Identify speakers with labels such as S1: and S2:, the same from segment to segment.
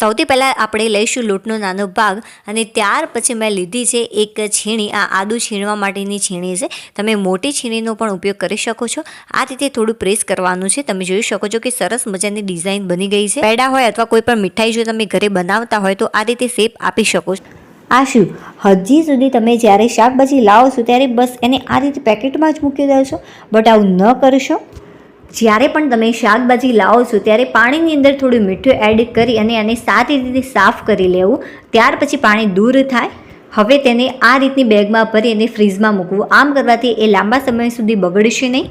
S1: સૌથી પહેલાં આપણે લઈશું લોટનો નાનો ભાગ અને ત્યાર પછી મેં લીધી છે એક છીણી. આ આદુ છીણવા માટેની છીણી છે. તમે મોટી છીણીનો પણ ઉપયોગ કરી શકો છો. આ રીતે થોડું પ્રેસ કરવાનું છે. તમે જોઈ શકો છો કે સરસ મજાની ડિઝાઇન બની ગઈ છે. પેડા હોય અથવા કોઈ પણ મીઠાઈ જો તમે ઘરે બનાવતા હોય તો આ રીતે શેપ આપી શકો છો. આ શું? હજી સુધી તમે જ્યારે શાકભાજી લાવો છો ત્યારે બસ એને આ રીતે પેકેટમાં જ મૂકી દો છો. બટ આવું ન કરશો. જ્યારે પણ તમે શાકભાજી લાવો છો, ત્યારે પાણીની અંદર થોડું મીઠું એડ કરી અને એને સારી રીતે સાફ કરી લેવું. ત્યાર પછી પાણી દૂર થાય. હવે તેને આ રીતની બેગમાં ભરી અને ફ્રીઝમાં મૂકવું. આમ કરવાથી એ લાંબા સમય સુધી બગડશે નહીં.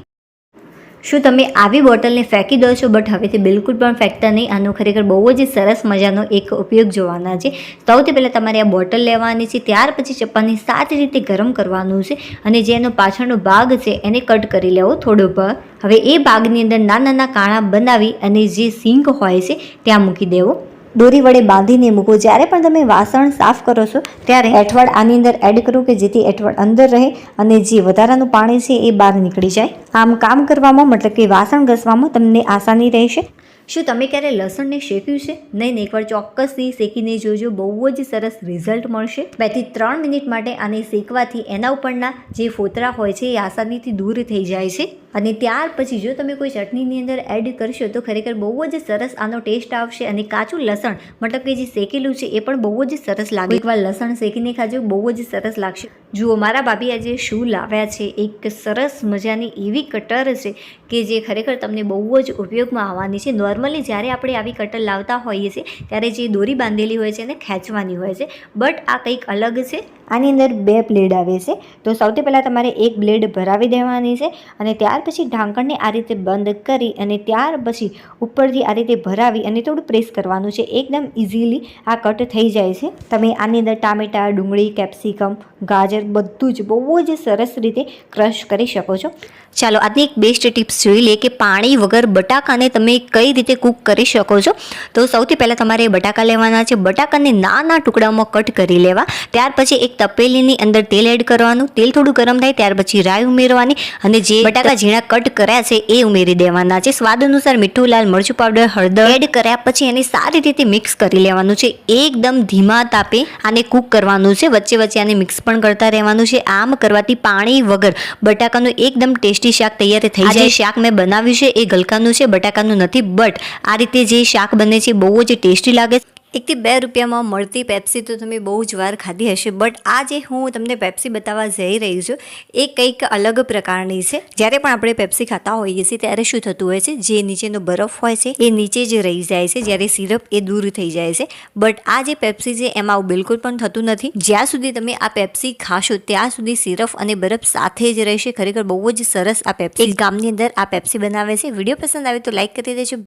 S1: શું તમે આવી બોટલને ફેંકી દો છો? બટ હવેથી બિલકુલ પણ ફેંકતા નહીં. આનો ખરેખર બહુ જ સરસ મજાનો એક ઉપયોગ જોવાના છે. સૌથી પહેલાં તમારે આ બોટલ લેવાની છે. ત્યાર પછી ચપ્પાને સારી રીતે ગરમ કરવાનું છે અને જે એનો પાછળનો ભાગ છે એને કટ કરી લેવો થોડો ભાગ. હવે એ ભાગની અંદર નાના નાના કાણા બનાવી અને જે સિંક હોય છે ત્યાં મૂકી દેવો. દોરી વડે બાંધીને મૂકો. જ્યારે પણ તમે વાસણ સાફ કરો છો, ત્યારે એઠવાડ આની અંદર એડ કરો કે જેથી એઠવાડ અંદર રહે અને જે વધારાનું પાણી છે એ બહાર નીકળી જાય. આમ કામ કરવામાં, મતલબ કે વાસણ ઘસવામાં તમને આસાની રહેશે? શું તમે ક્યારે લસણને શેક્યું છે? નહીં એકવાર ચોક્કસથી શેકીને જોજો, બહુ જ સરસ રિઝલ્ટ મળશે. બેથી ત્રણ મિનિટ માટે આને શેકવાથી એના ઉપરના જે ફોતરા હોય છે, એ આસાનીથી દૂર થઈ જાય છે. અને ત્યાર પછી જો તમે કોઈ ચટણીની અંદર એડ કરશો, તો ખરેખર બહુ જ સરસ આનો ટેસ્ટ આવશે અને કાચું લસણ, મતલબ કે જે શેકેલું છે, એ પણ બહુ જ સરસ લાગે. એકવાર લસણ શેકીને ખાજો, બહુ જ સરસ લાગશે. જુઓ, મારા ભાભી આજે શું લાવ્યા છે? એક સરસ મજાની એવી કટર છે કે જે ખરેખર તમને બહુ જ ઉપયોગમાં આવવાની છે. નોર્મલી જ્યારે આપણે આવી કટર લાવતા હોઈએ છીએ, ત્યારે જે દોરી બાંધેલી હોય છે એને ખેંચવાની હોય છે. બટ આ કંઈક અલગ છે. આની અંદર બે બ્લેડ આવે છે. તો સૌથી પહેલાં તમારે એક બ્લેડ ભરાવી દેવાની છે અને ત્યાર પછી ઢાંકણને આ રીતે બંધ કરી અને ત્યાર પછી ઉપરથી આ રીતે ભરાવી અને થોડું પ્રેસ કરવાનું છે. એકદમ ઇઝીલી આ કટ થઈ જાય છે. તમે આની અંદર ટામેટાં, ડુંગળી કેપ્સિકમ ગાજર બધું જ બહુ જ સરસ રીતે ક્રશ કરી શકો છો. ચાલો આજની એક બેસ્ટ ટિપ્સ જોઈ લઈએ કે પાણી વગર બટાકાને તમે કઈ રીતે કૂક કરી શકો છો. તો સૌથી પહેલાં તમારે બટાકા લેવાના છે. બટાકાને નાના ટુકડામાં કટ કરી લેવા. ત્યાર પછી એક તપેલીની અંદર તેલ એડ કરવાનું. તેલ થોડું ગરમ થાય ત્યાર પછી રાઈ ઉમેરવાની અને જે બટાકા ઝીણા કટ કર્યા છે એ ઉમેરી દેવાના છે. સ્વાદ અનુસાર મીઠું લાલ મરચું પાવડર હળદર એડ કર્યા પછી એને સારી રીતે મિક્સ કરી લેવાનું છે. એકદમ ધીમા તાપે આને કૂક કરવાનું છે. વચ્ચે વચ્ચે આને મિક્સ પણ કરતા રહેવાનું છે. આમ કરવાથી પાણી વગર બટાકાનું એકદમ ટેસ્ટી શાક તૈયાર થઈ જાય. શાક મેં બનાવ્યું છે એ ગલકાનું છે બટાકાનું નથી બટ આ રીતે જે શાક બને છે બહુ જ ટેસ્ટી લાગે છે. એકથી બે રૂપિયામાં મળતી પેપ્સી તો તમે બહુ જ વાર ખાધી હશે. બટ આજે હું તમને પેપ્સી બતાવવા જઈ રહી છું, એ કંઈક અલગ પ્રકારની છે. જ્યારે પણ આપણે પેપ્સી ખાતા હોઈએ છીએ, ત્યારે શું થતું હોય છે? જે નીચેનો બરફ હોય છે, એ નીચે જ રહી જાય છે. જ્યારે સિરપ એ દૂર થઈ જાય છે. બટ આ જે પેપ્સી છે, એમાં આવું બિલકુલ પણ થતું નથી. જ્યાં સુધી તમે આ પેપ્સી ખાશો, ત્યાં સુધી સિરપ અને બરફ સાથે જ રહેશે. ખરેખર બહુ જ સરસ આ પેપ્સી ગામની અંદર આ પેપ્સી બનાવે છે. વીડિયો પસંદ આવે તો લાઈક કરી દેજો.